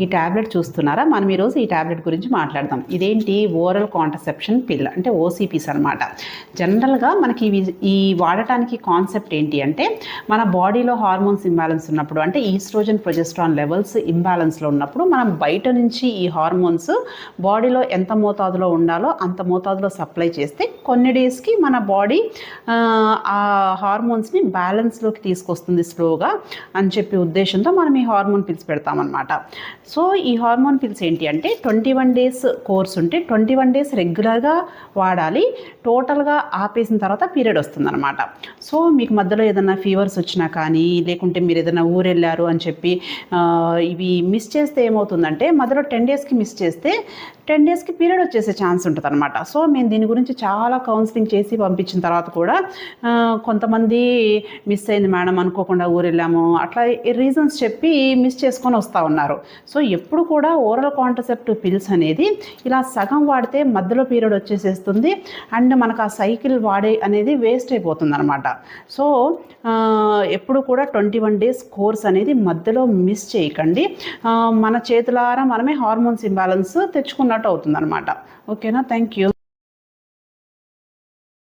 ఈ ట్యాబ్లెట్ చూస్తున్నారా? మనం ఈరోజు ఈ ట్యాబ్లెట్ గురించి మాట్లాడదాం. ఇదేంటి? ఓరల్ కాంట్రసెప్షన్ పిల్ అంటే ఓసీపీస్ అనమాట జనరల్గా మనకి ఈ వాడటానికి కాన్సెప్ట్ ఏంటి అంటే మన బాడీలో హార్మోన్స్ ఇంబ్యాలెన్స్ ఉన్నప్పుడు అంటే ఈస్ట్రోజన్ ప్రొజెస్ట్రాన్ లెవెల్స్ ఇంబ్యాలెన్స్లో ఉన్నప్పుడు మనం బయట నుంచి ఈ హార్మోన్స్ బాడీలో ఎంత మోతాదులో ఉండాలో అంత మోతాదులో సప్లై చేస్తే కొన్ని డేస్కి మన బాడీ ఆ హార్మోన్స్ని బ్యాలెన్స్లోకి తీసుకొస్తుంది స్లోగా అని చెప్పి ఉద్దేశంతో మనం ఈ హార్మోన్ పిలిచి పెడతామన్నమాట. సో ఈ హార్మోన్ పిల్స్ ఏంటి అంటే ట్వంటీ వన్ డేస్ కోర్స్ ఉంటే ట్వంటీ వన్ డేస్ రెగ్యులర్గా వాడాలి. టోటల్గా ఆపేసిన తర్వాత పీరియడ్ వస్తుందన్నమాట. సో మీకు మధ్యలో ఏదైనా ఫీవర్స్ వచ్చినా కానీ లేకుంటే మీరు ఏదైనా ఊరెళ్ళారు అని చెప్పి ఇవి మిస్ చేస్తే ఏమవుతుందంటే మధ్యలో టెన్ డేస్కి మిస్ చేస్తే టెన్ డేస్కి పీరియడ్ వచ్చేసే ఛాన్స్ ఉంటుంది అనమాట సో మేము దీని గురించి చాలా కౌన్సిలింగ్ చేసి పంపించిన తర్వాత కూడా కొంతమంది మిస్ అయింది మేడం అనుకోకుండా ఊరెళ్ళాము. అట్లా రీజన్స్ చెప్పి మిస్ చేసుకొని వస్తూ ఉన్నారు. సో సో ఎప్పుడు కూడా ఓరల్ కాంట్రసెప్టివ్ పిల్స్ అనేది ఇలా సగం వాడితే మధ్యలో పీరియడ్ వచ్చేసేస్తుంది అండ్ మనకు ఆ సైకిల్ వాడే అనేది వేస్ట్ అయిపోతుంది అనమాట సో ఎప్పుడు కూడా ట్వంటీ వన్ డేస్ కోర్స్ అనేది మధ్యలో మిస్ చేయకండి. మన చేతులారా మనమే హార్మోన్స్ ఇంబ్యాలెన్స్ తెచ్చుకున్నట్టు అవుతుంది అనమాట ఓకేనా థ్యాంక్ యూ